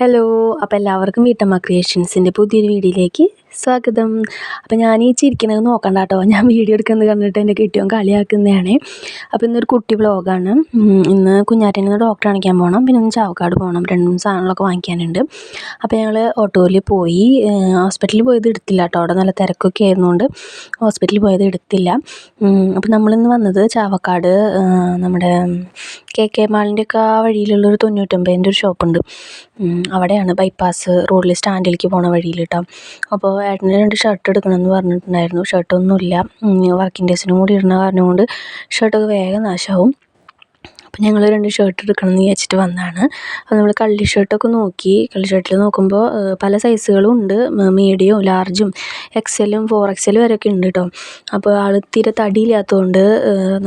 Hello അപ്പോൾ എല്ലാവർക്കും വീട്ടമ്മ ക്രിയേഷൻസിന്റെ പുതിയൊരു വീഡിയോയിലേക്ക് സ്വാഗതം. അപ്പോൾ ഞാൻ ഈ ചിരിക്കണത് നോക്കണ്ട കേട്ടോ ഞാൻ വീഡിയോ എടുക്കുന്നത് കണ്ടിട്ട് എന്റെ കിട്ടിയോ കളിയാക്കുന്നതാണ്. അപ്പോൾ ഇന്നൊരു കുട്ടി വ്ളോഗാണ് ഇന്ന് കുഞ്ഞാറ്റേനെ ഡോക്ടർ കാണിക്കാൻ പോകണം പിന്നെ ഒന്ന് ചാവക്കാട് പോകണം രണ്ട് സാധനങ്ങളൊക്കെ വാങ്ങിക്കാനുണ്ട്. അപ്പോൾ ഞങ്ങൾ ഓട്ടോയിൽ പോയി. ഹോസ്പിറ്റലിൽ പോയത് എടുത്തില്ല കേട്ടോ. അവിടെ നല്ല തിരക്കൊക്കെ ആയിരുന്നുകൊണ്ട് ഹോസ്പിറ്റലിൽ പോയത് എടുത്തില്ല. അപ്പോൾ നമ്മളിന്ന് വന്നത് ചാവക്കാട് നമ്മുടെ കെ കെ മാളിന്റെയൊക്കെ ആ വഴിയിലുള്ളൊരു തൊണ്ണൂറ്റൊമ്പതിന്റെ ഒരു ഷോപ്പുണ്ട്. അവിടെയാണ് ബൈപ്പാസ് റോഡിൽ സ്റ്റാൻഡിലേക്ക് പോണ വഴിയിൽ കേട്ടോ അപ്പോൾ ഏട്ടന് രണ്ട് ഷർട്ട് എടുക്കണമെന്ന് പറഞ്ഞിട്ടുണ്ടായിരുന്നു. ഷർട്ടൊന്നുമില്ല വർക്കിംഗ് ഡേയ്സിനും കൂടി ഇടുന്ന കാരണം കൊണ്ട് ഷർട്ടൊക്കെ വേഗം നാശമാവും അപ്പം ഞങ്ങൾ രണ്ട് ഷർട്ട് എടുക്കണം എന്ന് വിചാരിച്ചിട്ട് വന്നതാണ് അപ്പോൾ നമ്മൾ കള്ളി ഷർട്ടൊക്കെ നോക്കി. കള്ളി ഷർട്ടിൽ നോക്കുമ്പോൾ പല സൈസുകളും ഉണ്ട്. മീഡിയവും ലാർജും എക്സലും ഫോർ എക്സലും വരെയൊക്കെ ഉണ്ട് കേട്ടോ അപ്പോൾ ആൾ തീരെ തടിയില്ലാത്തതുകൊണ്ട്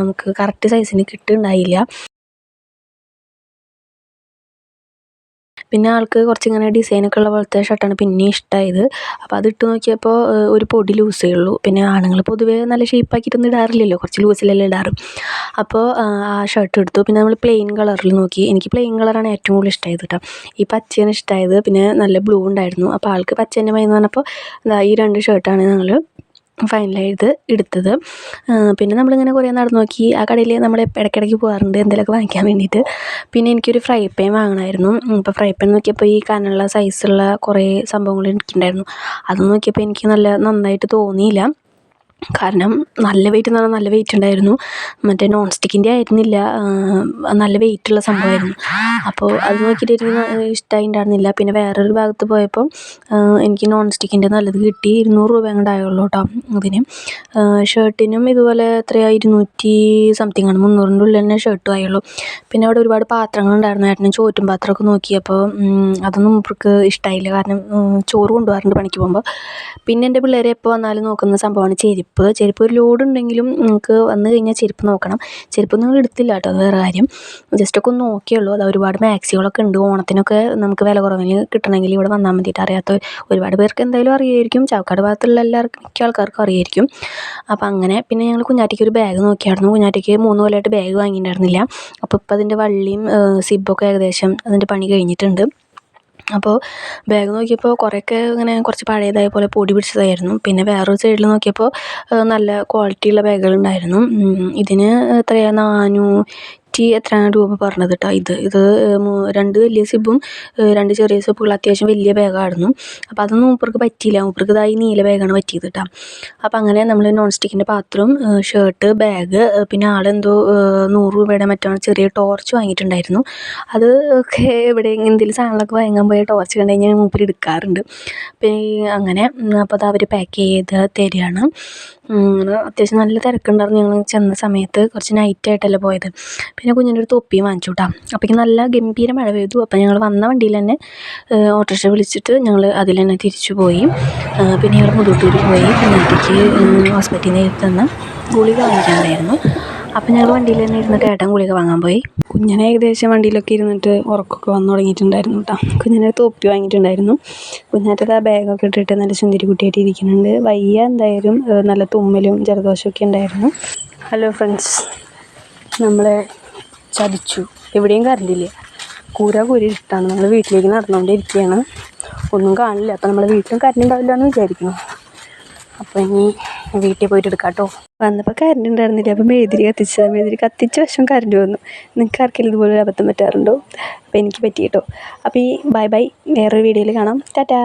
നമുക്ക് കറക്റ്റ് സൈസിന് കിട്ടുന്നുണ്ടായില്ല പിന്നെ ആൾക്ക് കുറച്ച് കുറച്ചിങ്ങനെ ഡിസൈനൊക്കെ ഉള്ള പോലത്തെ ഷർട്ടാണ് പിന്നെയും ഇഷ്ടമായത് അപ്പോൾ അത് ഇട്ട് നോക്കിയപ്പോൾ ഒരു പൊടി ലൂസേ ഉള്ളൂ. പിന്നെ ആണുങ്ങൾ പൊതുവേ നല്ല ഷേപ്പാക്കിയിട്ടൊന്നും ഇടാറില്ലല്ലോ കുറച്ച് ലൂസിലല്ലേ ഇടാറ്. അപ്പോൾ ആ ഷർട്ട് എടുത്തു. പിന്നെ നമ്മൾ പ്ലെയിൻ കളറിൽ നോക്കി. എനിക്ക് പ്ലെയിൻ കളറാണ് ഏറ്റവും കൂടുതൽ ഇഷ്ടമായത് കേട്ടോ ഈ പച്ചയാണ് ഇഷ്ടമായത് പിന്നെ നല്ല ബ്ലൂ ഉണ്ടായിരുന്നു. അപ്പോൾ ആൾക്ക് പച്ച തന്നെ മതി എന്ന് പറഞ്ഞപ്പോൾ ഈ രണ്ട് ഷർട്ടാണ് ഞങ്ങൾ ഫൈനലായിട്ട് എടുത്തത്. പിന്നെ നമ്മളിങ്ങനെ കുറേ നടന്നു നോക്കി. ആ കടയിൽ നമ്മൾ ഇടയ്ക്കിടയ്ക്ക് പോകാറുണ്ട് എന്തെങ്കിലുമൊക്കെ വാങ്ങിക്കാൻ വേണ്ടിയിട്ട്. പിന്നെ എനിക്കൊരു ഫ്രൈ പാൻ വാങ്ങണമായിരുന്നു അപ്പോൾ ഫ്രൈ പാൻ നോക്കിയപ്പോൾ ഈ കനുള്ള സൈസുള്ള കുറേ സംഭവങ്ങൾ എനിക്കുണ്ടായിരുന്നു. അത് നോക്കിയപ്പോൾ എനിക്ക് നല്ല നന്നായിട്ട് തോന്നിയില്ല. കാരണം നല്ല വെയിറ്റ് എന്ന് പറഞ്ഞാൽ നല്ല വെയിറ്റ് ഉണ്ടായിരുന്നു. മറ്റേ നോൺ സ്റ്റിക്കിന്റെ ആയിരുന്നില്ല. നല്ല വെയിറ്റ് വെയിറ്റുള്ള സംഭവമായിരുന്നു. അപ്പോൾ അത് നോക്കിയിട്ട് എനിക്ക് ഇഷ്ടമായിട്ടുണ്ടായിരുന്നില്ല പിന്നെ വേറൊരു ഭാഗത്ത് പോയപ്പോൾ എനിക്ക് നോൺ സ്റ്റിക്കിന്റെ നല്ലത് കിട്ടി. ഇരുന്നൂറ് രൂപ അങ്ങോട്ട് ആയുള്ളൂ കേട്ടോ അതിന്. ഷർട്ടിനും ഇതുപോലെ എത്രയാണ് ഇരുന്നൂറ്റി സംതിങ് ആണ്. മുന്നൂറിന്റെ ഉള്ളിൽ തന്നെ ഷർട്ടും ആയുള്ളൂ. പിന്നെ അവിടെ ഒരുപാട് പാത്രങ്ങൾ ഉണ്ടായിരുന്നു. ഏട്ടന് ചോറ്റും പാത്രമൊക്കെ നോക്കിയപ്പോൾ അതൊന്നും ഇവർക്ക് ഇഷ്ടമായില്ല കാരണം ചോറ് കൊണ്ടുപോകാറുണ്ട് പണിക്ക് പോകുമ്പോൾ പിന്നെ എന്റെ പിള്ളേരെ എപ്പോൾ വന്നാലും നോക്കുന്ന സംഭവമാണ് ചെരുപ്പ്. ചെരുപ്പ് ചെരുപ്പ് ഒരു ലോഡ് ഉണ്ടെങ്കിലും നിങ്ങൾക്ക് വന്നു കഴിഞ്ഞാൽ ചെരുപ്പ് നോക്കണം. ചെരുപ്പ് നിങ്ങൾ എടുത്തില്ല കേട്ടോ അത് വേറെ കാര്യം. ജസ്റ്റ് ഒക്കെ ഒന്ന് നോക്കിയുള്ളൂ അത് ഒരുപാട് മാക്സികളൊക്കെ ഉണ്ട്. ഓണത്തിനൊക്കെ നമുക്ക് വില കുറവിന് കിട്ടണമെങ്കിൽ ഇവിടെ വന്നാൽ മതിയിട്ട് അറിയാത്ത ഒരുപാട് പേർക്ക് എന്തായാലും അറിയായിരിക്കും. ചാവക്കാട് ഭാഗത്തുള്ള എല്ലാവർക്കും മിക്ക ആൾക്കാർക്കും അറിയായിരിക്കും. അപ്പോൾ അങ്ങനെ പിന്നെ ഞങ്ങൾ കുഞ്ഞാറ്റയ്ക്ക് ഒരു ബാഗ് നോക്കിയായിരുന്നു. കുഞ്ഞാറ്റയ്ക്ക് മൂന്ന് കൊല്ലമായിട്ട് ബാഗ് വാങ്ങിയിട്ടുണ്ടായിരുന്നില്ല. അപ്പോൾ ഇപ്പോൾ അതിന്റെ വള്ളിയും സിബ്ബൊക്കെ ഏകദേശം അതിന്റെ പണി കഴിഞ്ഞിട്ടുണ്ട്. അപ്പോൾ ബാഗ് നോക്കിയപ്പോൾ കുറേയൊക്കെ ഇങ്ങനെ കുറച്ച് പഴയതായ പോലെ പൊടി പിടിച്ചതായിരുന്നു. പിന്നെ വേറൊരു സൈഡിൽ നോക്കിയപ്പോൾ നല്ല ക്വാളിറ്റിയുള്ള ബാഗുകളുണ്ടായിരുന്നു ഇതിന് എത്രയാണ് നാനൂ നൂറ്റി എത്രയാണ് രൂപ പറഞ്ഞത് കേട്ടോ ഇത്? ഇത് രണ്ട് വലിയ സിബും രണ്ട് ചെറിയ സിബുകൾ അത്യാവശ്യം വലിയ ബാഗായിരുന്നു. അപ്പോൾ അതൊന്നും മൂപ്പർക്ക് പറ്റിയില്ല. മൂപ്പർക്ക് ഇതായി നീല ബാഗാണ് പറ്റിയത് കേട്ടോ അപ്പോൾ അങ്ങനെ നമ്മൾ നോൺ സ്റ്റിക്കിന്റെ പാത്രം ഷർട്ട് ബാഗ് പിന്നെ ആളെന്തോ നൂറ് രൂപയുടെ മറ്റോ ചെറിയ ടോർച്ച് വാങ്ങിയിട്ടുണ്ടായിരുന്നു. അത് ഒക്കെ ഇവിടെ എന്തെങ്കിലും സാധനങ്ങളൊക്കെ വാങ്ങാൻ പോയ ടോർച്ച് കണ്ടു കഴിഞ്ഞാൽ മൂപ്പർ എടുക്കാറുണ്ട്. പിന്നെ അങ്ങനെ അപ്പോൾ അത് അവർ പാക്ക് ചെയ്ത് തരികയാണ്. അത്യാവശ്യം നല്ല തിരക്കുണ്ടായിരുന്നു ഞങ്ങൾ ചെന്ന സമയത്ത്. കുറച്ച് നൈറ്റായിട്ടല്ലേ പോയത്. പിന്നെ കുഞ്ഞിന്റെ ഒരു തൊപ്പിയും വാങ്ങിച്ചു കേട്ടോ അപ്പോഴേക്കും നല്ല ഗംഭീര മഴ പെയ്തു. അപ്പോൾ ഞങ്ങൾ വന്ന വണ്ടിയിൽ തന്നെ ഓട്ടോറിക്ഷ വിളിച്ചിട്ട് ഞങ്ങൾ അതിൽ തന്നെ തിരിച്ചു പോയി. പിന്നെ ഞങ്ങൾ മുതൂട്ടൂർ പോയി. കുഞ്ഞാറ്റയ്ക്ക് ഹോസ്പിറ്റലിൽ നിന്ന് തന്ന ഗുളിക വാങ്ങിക്കാനുണ്ടായിരുന്നു. അപ്പം ഞങ്ങൾ വണ്ടിയിൽ തന്നെ ഇരുന്നിട്ട് ഏട്ടൻ ഗുളിക വാങ്ങാൻ പോയി. കുഞ്ഞിനെ ഏകദേശം വണ്ടിയിലൊക്കെ ഇരുന്നിട്ട് ഉറക്കമൊക്കെ വന്നു തുടങ്ങിയിട്ടുണ്ടായിരുന്നു കേട്ടോ കുഞ്ഞിനെ തൊപ്പി വാങ്ങിയിട്ടുണ്ടായിരുന്നു. കുഞ്ഞാറ്റത് ആ ബാഗൊക്കെ ഇട്ടിട്ട് നല്ല സുന്ദരി കുട്ടിയായിട്ട് ഇരിക്കുന്നുണ്ട്. വയ്യ എന്തായാലും നല്ല തുമ്മലും ജലദോഷമൊക്കെ ഉണ്ടായിരുന്നു. ഹലോ ഫ്രണ്ട്സ് നമ്മളെ ചതിച്ചു. എവിടെയും കറണ്ടില്ല കൂര കൂരി ഇട്ടാണ് നമ്മൾ വീട്ടിലേക്ക് നടന്നുകൊണ്ടിരിക്കുകയാണ് ഒന്നും കാണില്ല. അപ്പം നമ്മളെ വീട്ടിലും കറണ്ട് ഉണ്ടാവില്ല എന്ന് വിചാരിക്കുന്നു. അപ്പോൾ ഇനി വീട്ടിൽ പോയിട്ട് എടുക്കാം കേട്ടോ വന്നപ്പോൾ കറണ്ട് ഉണ്ടായിരുന്നില്ല അപ്പോൾ മേതിരി കത്തിച്ച മേതിരി കത്തിച്ച വശം കറണ്ട് വന്നു. നിങ്ങൾക്ക് ആർക്കെങ്കിലും ഇതുപോലെ അബദ്ധം പറ്റാറുണ്ടോ? അപ്പോൾ എനിക്ക് പറ്റി കേട്ടോ അപ്പോൾ ഈ ബൈ ബൈ വേറൊരു വീഡിയോയിൽ കാണാം. ടാറ്റാ!